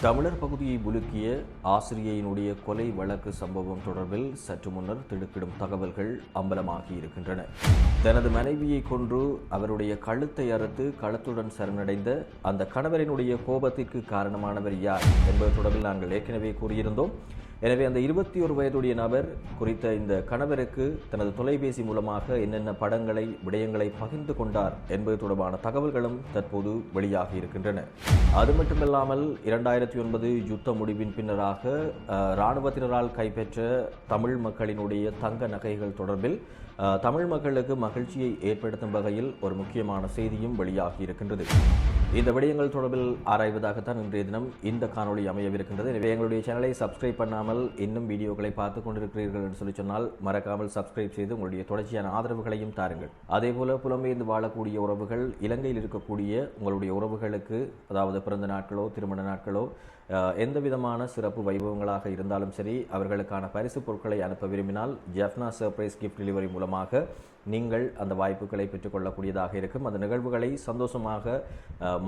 தமிழர் பகுதியை உலுக்கிய ஆசிரியையினுடைய கொலை வழக்கு சம்பவம் தொடர்பில் சற்று முன்னர் திடுக்கிடும் தகவல்கள் அம்பலமாகி இருக்கின்றன. தனது மனைவியை கொன்று அவருடைய கழுத்தை அறுத்து களத்துடன் சரணடைந்த அந்த கணவரினுடைய கோபத்திற்கு காரணமானவர் யார் என்பது தொடர்பில் நாங்கள் ஏற்கனவே கூறியிருந்தோம். எனவே அந்த இருபத்தி ஒரு வயதுடைய நபர் குறித்த இந்த கணவருக்கு தனது தொலைபேசி மூலமாக என்னென்ன படங்களை விடயங்களை பகிர்ந்து கொண்டார் என்பது தொடர்பான தகவல்களும் தற்போது வெளியாக இருக்கின்றன. அது மட்டுமில்லாமல் இரண்டாயிரத்தி ஒன்பது யுத்த முடிவின் பின்னராக இராணுவத்தினரால் கைப்பற்ற தமிழ் மக்களினுடைய தங்க நகைகள் தொடர்பில் தமிழ் மக்களுக்கு மகிழ்ச்சியை ஏற்படுத்தும் வகையில் ஒரு முக்கியமான செய்தியும் வெளியாகி இருக்கின்றது. இந்த விடயங்கள் தொடர்பில் ஆராய்வதாகத்தான் இன்றைய தினம் இந்த காணொளி அமையவிருக்கின்றது. எனவே எங்களுடைய சேனலை சப்ஸ்கிரைப் பண்ணாமல் இன்னும் வீடியோக்களை பார்த்து கொண்டிருக்கிறீர்கள் என்று சொல்லி சொன்னால் மறக்காமல் சப்ஸ்கிரைப் செய்து உங்களுடைய தொடர்ச்சியான ஆதரவுகளையும் தாருங்கள். அதேபோல புலம்பெயர்ந்து வாழக்கூடிய உறவுகள் இலங்கையில் இருக்கக்கூடிய உங்களுடைய உறவுகளுக்கு அதாவது பிறந்த நாட்களோ திருமண நாட்களோ எந்த விதமான சிறப்பு வைபவங்களாக இருந்தாலும் சரி அவர்களுக்கான பரிசு பொருட்களை அனுப்ப விரும்பினால் ஜெஃப்னா சர்ப்ரைஸ் கிஃப்ட் டெலிவரி மூலமாக நீங்கள் அந்த வாய்ப்புகளை பெற்றுக்கொள்ளக்கூடியதாக இருக்கும். அந்த நிகழ்வுகளை சந்தோஷமாக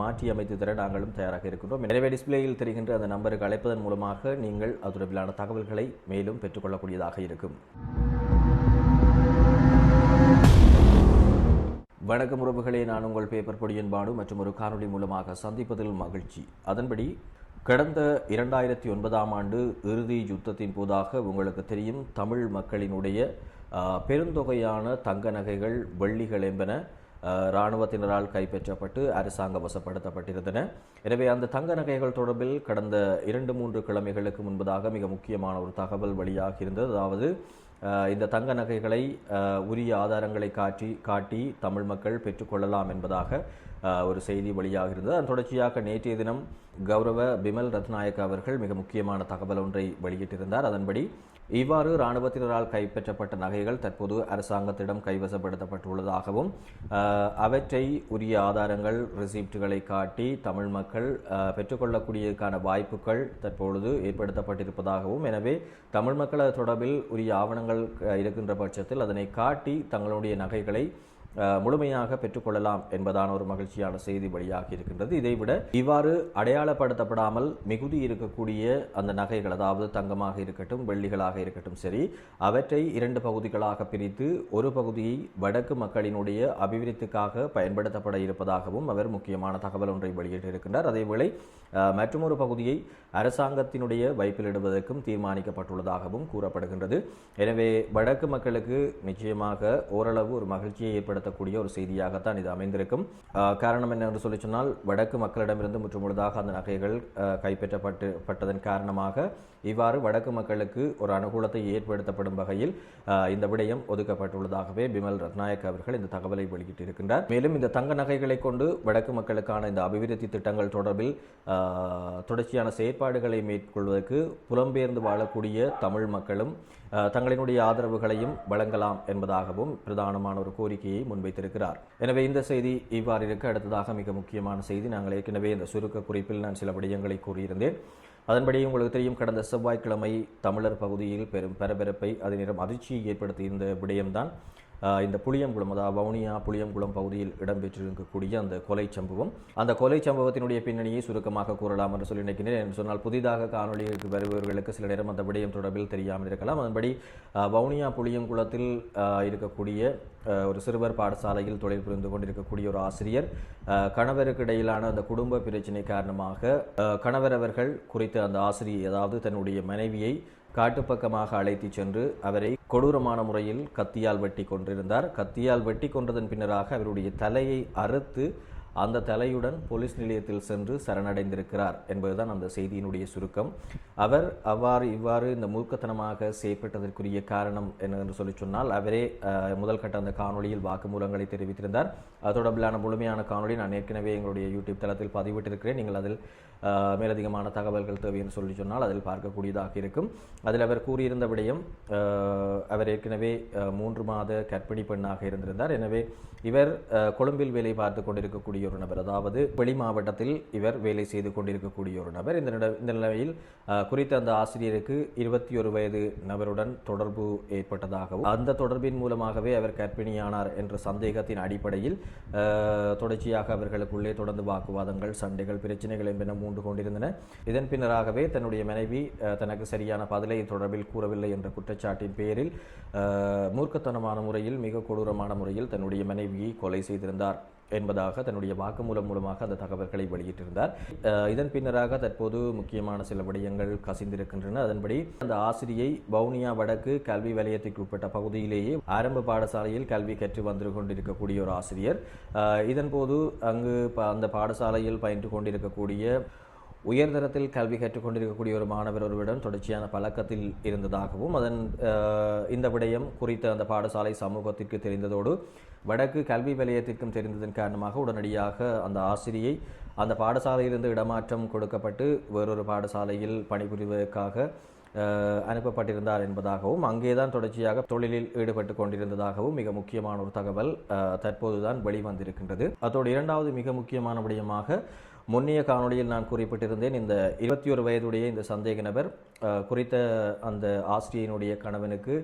மாற்றி அமைத்து தர நாங்களும் தயாராக இருக்கின்றோம். எனவே டிஸ்பிளேயில் தெரிகின்ற அந்த நம்பருக்கு அழைப்பதன் மூலமாக நீங்கள் அது தொடர்பிலான தகவல்களை மேலும் பெற்றுக்கொள்ளக்கூடியதாக இருக்கும். வணக்கம் உறவுகளே. நான் உங்கள் பேப்பர் பொடியன் பானு மற்றும் ஒரு காணொளி மூலமாக சந்திப்பதில் மகிழ்ச்சி. அதன்படி கடந்த இரண்டாயிரத்தி ஒன்பதாம் ஆண்டு இறுதி யுத்தத்தின் போதாக உங்களுக்கு தெரியும் தமிழ் மக்களினுடைய பெருந்தொகையான தங்க நகைகள் வெள்ளிகள் என்பன இராணுவத்தினரால் கைப்பற்றப்பட்டு அரசாங்க வசப்படுத்தப்பட்டிருந்தன. எனவே அந்த தங்க நகைகள் தொடர்பில் கடந்த இரண்டு மூன்று கிழமைகளுக்கு முன்பதாக மிக முக்கியமான ஒரு தகவல் வழியாக இருந்தது அதாவது இந்த தங்க நகைகளை உரிய ஆதாரங்களை காட்டி காட்டி தமிழ் மக்கள் பெற்றுக்கொள்ளலாம் என்பதாக ஒரு செய்தி வெளியாக இருந்தது. அதன் தொடர்ச்சியாக நேற்றைய தினம் கௌரவ பிமல் ரத்நாயக் அவர்கள் மிக முக்கியமான தகவல் ஒன்றை வெளியிட்டிருந்தார். அதன்படி இவ்வாறு இராணுவத்தினரால் கைப்பற்றப்பட்ட நகைகள் தற்போது அரசாங்கத்திடம் கைவசப்படுத்தப்பட்டுள்ளதாகவும் அவற்றை உரிய ஆதாரங்கள் ரிசிப்டுகளை காட்டி தமிழ் மக்கள் பெற்றுக்கொள்ளக்கூடியதற்கான வாய்ப்புகள் தற்பொழுது ஏற்படுத்தப்பட்டிருப்பதாகவும் எனவே தமிழ் மக்கள் தொடர்பில் உரிய ஆவணங்கள் இருக்கின்ற பட்சத்தில் அதனை காட்டி தங்களுடைய நகைகளை முழுமையாக பெற்றுக்கொள்ளலாம் என்பதான ஒரு மகிழ்ச்சியான செய்தி வெளியாகி இருக்கின்றது. இதைவிட இவ்வாறு அடையாளப்படுத்தப்படாமல் மிகுதி இருக்கக்கூடிய அந்த நகைகள் அதாவது தங்கமாக இருக்கட்டும் வெள்ளிகளாக இருக்கட்டும் சரி அவற்றை இரண்டு பகுதிகளாக பிரித்து ஒரு பகுதியை வடக்கு மக்களினுடைய அபிவிருத்திக்காக பயன்படுத்தப்பட இருப்பதாகவும் அவர் முக்கியமான தகவல் ஒன்றை வெளியிட்டிருக்கின்றார். அதேவேளை மற்றொரு மற்றுமொரு பகுதியை அரசாங்கத்தினுடைய வைப்பிலிடுவதற்கும் தீர்மானிக்கப்பட்டுள்ளதாகவும் கூறப்படுகின்றது. எனவே வடக்கு மக்களுக்கு நிச்சயமாக ஓரளவு ஒரு மகிழ்ச்சியை ஏற்படுத்தக்கூடிய ஒரு செய்தியாகத்தான் இது அமைந்திருக்கும். காரணம் என்னவென்று சொல்லி சொன்னால் வடக்கு மக்களிடமிருந்து முற்றுமுழுதாக அந்த நகைகள் கைப்பற்றப்பட்டு பட்டதன் காரணமாக இவ்வாறு வடக்கு மக்களுக்கு ஒரு அனுகூலத்தை ஏற்படுத்தப்படும் வகையில் இந்த விடயம் ஒதுக்கப்பட்டுள்ளதாகவே பிமல் ரத்நாயக் அவர்கள் இந்த தகவலை வெளியிட்டிருக்கின்றார். மேலும் இந்த தங்க நகைகளை கொண்டு வடக்கு மக்களுக்கான இந்த அபிவிருத்தி திட்டங்கள் தொடர்பில் தொடர்ச்சியான செயற்பாடுகளை மேற்கொள்வதற்கு புலம்பெயர்ந்து வாழக்கூடிய தமிழ் மக்களும் தங்களினுடைய ஆதரவுகளையும் வழங்கலாம் என்பதாகவும் பிரதானமான ஒரு கோரிக்கையை முன்வைத்திருக்கிறார். எனவே இந்த செய்தி இவ்வாறு இருக்க அடுத்ததாக மிக முக்கியமான செய்தி நாங்கள் ஏற்கனவே இந்த சுருக்க குறிப்பில் நான் சில விடயங்களை கூறியிருந்தேன். அதன்படி உங்களுக்கு தெரியும் கடந்த செவ்வாய்க்கிழமை தமிழர் பகுதியில் பெரும் பரபரப்பை அதே நேரம் அதிர்ச்சியை ஏற்படுத்திய இந்த விடயம்தான். இந்த புளியங்குளம் அதாவது வவுனியா புளியங்குளம் பகுதியில் இடம்பெற்றிருக்கக்கூடிய அந்த கொலை சம்பவம் அந்த கொலை சம்பவத்தினுடைய பின்னணியை சுருக்கமாக கூறலாம் என்று சொல்லி நினைக்கிறேன் என்று சொன்னால் புதிதாக காணொலிகளுக்கு வருபவர்களுக்கு சில நேரம் அந்த விடயம் தொடர்பில் தெரியாமல் இருக்கலாம். அதன்படி வவுனியா புளியங்குளத்தில் இருக்கக்கூடிய ஒரு சிறுவர் பாடசாலையில் தொழில் புரிந்து கொண்டிருக்கக்கூடிய ஒரு ஆசிரியர் கணவருக்கு இடையிலான அந்த குடும்ப பிரச்சனை காரணமாக கணவர் அவர்கள் குறித்த அந்த ஆசிரியை அதாவது தன்னுடைய மனைவியை காட்டுப்பக்கமாக அழைத்துச் சென்று அவரை கொடூரமான முறையில் கத்தியால் வெட்டி கொண்டிருந்தார் கத்தியால் வெட்டி கொன்றதன் பின்னராக அவருடைய தலையை அறுத்து அந்த தலையுடன் போலீஸ் நிலையத்தில் சென்று சரணடைந்திருக்கிறார் என்பதுதான் அந்த செய்தியினுடைய சுருக்கம். அவர் அவ்வாறு இவ்வாறு இந்த மூர்க்கத்தனமாக செய்யப்பட்டதற்குரிய காரணம் என்னவென்று சொல்லி சொன்னால் அவரே முதல்கட்ட முதல் கட்ட அந்த காணொளியில் வாக்குமூலங்களை தெரிவித்திருந்தார். அது தொடர்பிலான முழுமையான காணொலி நான் ஏற்கனவே எங்களுடைய யூடியூப் தளத்தில் பதிவிட்டிருக்கிறேன். நீங்கள் அதில் மேலதிகமான தகவல்கள் தேவை என்று சொல்லி சொன்னால் அதில் பார்க்கக்கூடியதாக இருக்கும். அதில் அவர் கூறியிருந்த விடயம் அவர் ஏற்கனவே மூன்று மாத கற்பிணி பெண்ணாக இருந்திருந்தார். எனவே இவர் கொழும்பில் வேலை பார்த்து கொண்டிருக்கக்கூடிய ஒரு நபர். அதாவது வெளி மாவட்டத்தில் இவர் வேலை செய்து கொண்டிருக்கக்கூடிய ஒரு நபர். இந்த நில- இந்த நிலையில் குறித்த அந்த ஆசிரியருக்கு இருபத்தி ஒரு வயது நபருடன் தொடர்பு ஏற்பட்டதாகவும் அந்த தொடர்பின் மூலமாகவே அவர் கர்ப்பிணியானார் என்ற சந்தேகத்தின் அடிப்படையில் தொடர்ச்சியாக அவர்களுக்குள்ளே தொடர்ந்து வாக்குவாதங்கள் சண்டைகள் பிரச்சனைகள் என்பன மூண்டு கொண்டிருந்தன. இதன் பின்னராகவே தன்னுடைய மனைவி தனக்கு சரியான பதிலை தொடர்பில் கூறவில்லை என்ற குற்றச்சாட்டின் பேரில் மூர்க்கத்தனமான முறையில் மிக கொடூரமான முறையில் தன்னுடைய மனைவியை கொலை செய்திருந்தார். என்பதாக தன்னுடைய வாக்குமூலம் மூலமாக அந்த தகவல்களை வெளியிட்டிருந்தார். இதன் பின்னராக தற்போது முக்கியமான சில விடயங்கள் கசிந்திருக்கின்றன. அதன்படி அந்த ஆசிரியை வவுனியா வடக்கு கல்வி வலயத்திற்கு உட்பட்ட பகுதியிலேயே ஆரம்ப பாடசாலையில் கல்வி கற்று வந்து கொண்டிருக்கக்கூடிய ஒரு ஆசிரியர். இதன்போது அங்கு அந்த பாடசாலையில் பயின்று கொண்டிருக்கக்கூடிய உயர்தரத்தில் கல்வி கற்றுக்கொண்டிருக்கக்கூடிய ஒரு மாணவர் ஒருவரிடம் தொடர்ச்சியான பழக்கத்தில் இருந்ததாகவும் அதன் இந்த விடயம் குறித்த அந்த பாடசாலை சமூகத்திற்கு தெரிந்ததோடு வடக்கு கல்வி வலயத்திற்கும் தெரிந்ததன் காரணமாக உடனடியாக அந்த ஆசிரியை அந்த பாடசாலையிலிருந்து இடமாற்றம் கொடுக்கப்பட்டு வேறொரு பாடசாலையில் பணிபுரிவதற்காக அனுப்பப்பட்டிருந்தார் என்பதாகவும் அங்கேதான் தொடர்ச்சியாக தொழிலில் ஈடுபட்டு கொண்டிருந்ததாகவும் மிக முக்கியமான ஒரு தகவல் தற்போதுதான் வெளிவந்திருக்கின்றது. அதோடு இரண்டாவது மிக முக்கியமான விடயமாக முன்னைய காணொளியில் நான் குறிப்பிட்டிருந்தேன் இந்த இருபத்தி ஒரு வயதுடைய இந்த சந்தேக நபர் குறித்த அந்த ஆசிரியனுடைய கணவனுக்கு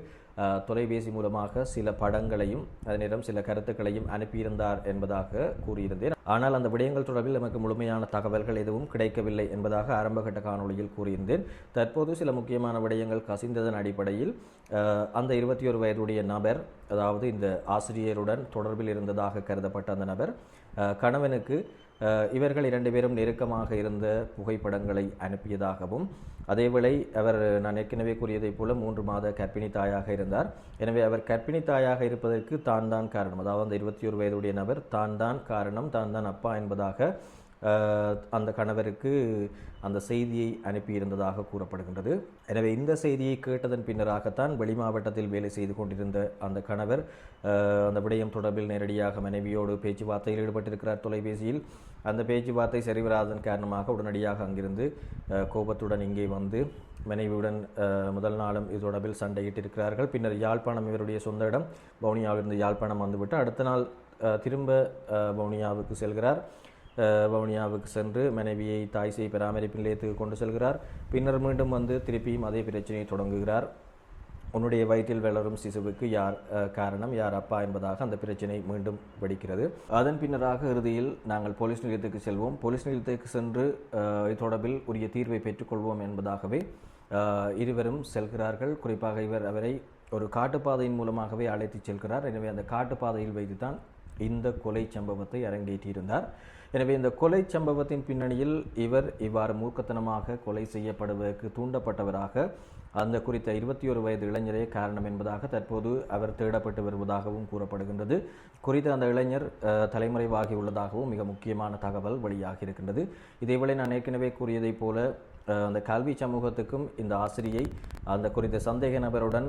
தொலைபேசி மூலமாக சில படங்களையும் அதனிடம் சில கருத்துக்களையும் அனுப்பியிருந்தார் என்பதாக கூறியிருந்தேன். ஆனால் அந்த விடயங்கள் தொடர்பில் நமக்கு முழுமையான தகவல்கள் எதுவும் கிடைக்கவில்லை என்பதாக ஆரம்பகட்ட காணொளியில் கூறியிருந்தேன். தற்போது சில முக்கியமான விடயங்கள் கசிந்ததன் அடிப்படையில் அந்த இருபத்தி ஒரு வயதுடைய நபர் அதாவது இந்த ஆசிரியருடன் தொடர்பில் இருந்ததாக கருதப்பட்ட அந்த நபர் கணவனுக்கு இவர்கள் இரண்டு பேரும் நெருக்கமாக இருந்த புகைப்படங்களை அனுப்பியதாகவும் அதேவேளை அவர் நான் ஏற்கனவே கூறியதைப் போல மூன்று மாத கர்ப்பிணி தாயாக இருந்தார். எனவே அவர் கர்ப்பிணி தாயாக இருப்பதற்கு தான் தான் காரணம். அதாவது அந்த இருபத்தி ஒரு வயதுடைய நபர் தான் தான் காரணம் தான் தான் அப்பா என்பதாக அந்த கணவருக்கு அந்த செய்தியை அனுப்பியிருந்ததாக கூறப்படுகின்றது. எனவே இந்த செய்தியை கேட்டதன் பின்னராகத்தான் வெளி மாவட்டத்தில் வேலை செய்து கொண்டிருந்த அந்த கணவர் அந்த விடயம் தொடர்பில் நேரடியாக மனைவியோடு பேச்சுவார்த்தையில் ஈடுபட்டிருக்கிறார் தொலைபேசியில். அந்த பேச்சுவார்த்தை சரிவராதன் காரணமாக உடனடியாக அங்கிருந்து கோபத்துடன் இங்கே வந்து மனைவியுடன் முதல் நாளும் இது தொடர்பில் சண்டையிட்டிருக்கிறார்கள். பின்னர் யாழ்ப்பாணம் இவருடைய சொந்த இடம் பவுனியாவிலிருந்து யாழ்ப்பாணம் வந்துவிட்டு அடுத்த நாள் திரும்ப பவுனியாவுக்கு வவுனியாவுக்கு செல்கிறார். வவுனியாவுக்கு சென்று மனைவியை தாய் சேய் பராமரிப்பு நிலையத்துக்கு கொண்டு செல்கிறார். பின்னர் மீண்டும் வந்து திருப்பியும் அதே பிரச்சனையை தொடங்குகிறார். உன்னுடைய வயிற்றில் வளரும் சிசுவுக்கு யார் காரணம் யார் அப்பா என்பதாக அந்த பிரச்சனை மீண்டும் வெடிக்கிறது. அதன் பின்னராக இறுதியில் நாங்கள் போலீஸ் நிலையத்துக்கு செல்வோம். போலீஸ் நிலையத்துக்கு சென்று இது தொடர்பில் உரிய தீர்வை பெற்றுக்கொள்வோம் என்பதாகவே இருவரும் செல்கிறார்கள். குறிப்பாக இவர் அவரை ஒரு காட்டுப்பாதையின் மூலமாகவே அழைத்து செல்கிறார். எனவே அந்த காட்டுப்பாதையில் வைத்துதான் இந்த கொலை சம்பவத்தை அரங்கேற்றியிருந்தார். எனவே இந்த கொலை சம்பவத்தின் பின்னணியில் இவர் இவ்வாறு மூர்க்கத்தனமாக கொலை செய்யப்படுவதற்கு தூண்டப்பட்டவராக அந்த குறித்த இருபத்தி ஒரு வயது இளைஞரே காரணம் என்பதாக தற்போது அவர் தேடப்பட்டு வருவதாகவும் கூறப்படுகின்றது. குறித்த அந்த இளைஞர் தலைமுறைவாகி தலைமறைவாகி உள்ளதாகவும் மிக முக்கியமான தகவல் வெளியாகி இருக்கின்றது. இதேவேளை நான் ஏற்கனவே கூறியதைப் போல அந்த கல்வி சமூகத்துக்கும் இந்த ஆசிரியை அந்த குறித்த சந்தேக நபருடன்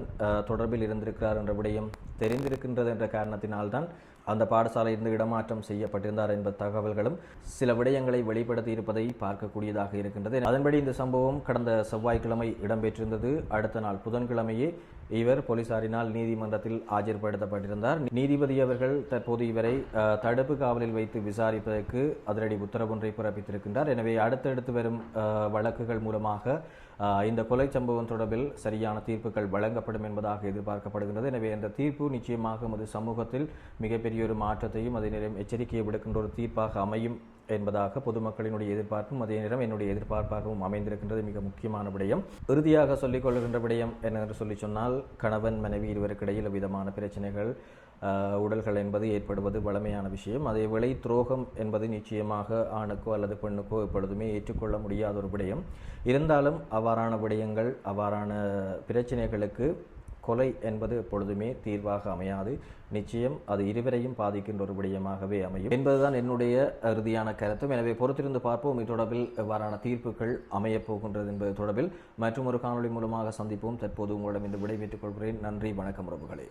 தொடர்பில் இருந்திருக்கிறார் என்ற விடயம் தெரிந்திருக்கின்றது என்ற காரணத்தினால்தான் அந்த பாடசாலையிலிருந்து இடமாற்றம் செய்யப்பட்டிருந்தார் என்ற தகவல்களும் சில விடயங்களை வெளிப்படுத்தி இருப்பதை பார்க்கக்கூடியதாக இருக்கின்றது. அதன்படி இந்த சம்பவம் கடந்த செவ்வாய்க்கிழமை இடம்பெற்றிருந்தது. அடுத்த நாள் புதன்கிழமையே இவர் போலீசாரினால் நீதிமன்றத்தில் ஆஜர்படுத்தப்பட்டிருந்தார். நீதிபதி அவர்கள் தற்போது இவரை தடுப்பு காவலில் வைத்து விசாரிப்பதற்கு அதிரடி உத்தரவொன்றை பிறப்பித்திருக்கின்றார். எனவே அடுத்தடுத்து வரும் வழக்குகள் மூலமாக இந்த கொலை சம்பவம் தொடர்பில் சரியான தீர்ப்புகள் வழங்கப்படும் என்பதாக எதிர்பார்க்கப்படுகின்றது. எனவே அந்த தீர்ப்பு நிச்சயமாக நமது சமூகத்தில் மிகப்பெரிய ஒரு மாற்றத்தையும் அதே நேரம் எச்சரிக்கையை விடுக்கின்ற ஒரு தீர்ப்பாக அமையும் என்பதாக பொதுமக்களினுடைய எதிர்பார்ப்பும் அதே நேரம் என்னுடைய எதிர்பார்ப்பாகவும் அமைந்திருக்கின்றது. மிக முக்கியமான விடயம். இறுதியாக சொல்லிக் கொள்கின்ற விடயம் என்னென்று சொல்லி சொன்னால் கணவன் மனைவி இருவருக்கிடையில் விதமான பிரச்சனைகள் உடல்கள் என்பது ஏற்படுவது வளமையான விஷயம். அதே விலை துரோகம் என்பது நிச்சயமாக ஆணுக்கோ அல்லது பெண்ணுக்கோ எப்பொழுதுமே ஏற்றுக்கொள்ள முடியாத ஒரு விடயம். இருந்தாலும் அவ்வாறான விடயங்கள் அவ்வாறான பிரச்சனைகளுக்கு கொலை என்பது எப்பொழுதுமே தீர்வாக அமையாது. நிச்சயம் அது இருவரையும் பாதிக்கின்ற ஒரு விடயமாகவே அமையும். என்பதுதான் என்னுடைய இறுதியான கருத்தும். எனவே பொறுத்திருந்து பார்ப்போம். இது தொடர்பில் எவ்வாறான தீர்ப்புகள் அமையப் போகின்றது என்பது தொடர்பில் மற்றும் ஒரு காணொளி மூலமாக சந்திப்போம். தற்போது உங்களிடம் இந்த விடைபெற்றுக் கொள்கிறேன். நன்றி. வணக்கம் உறவுகளே.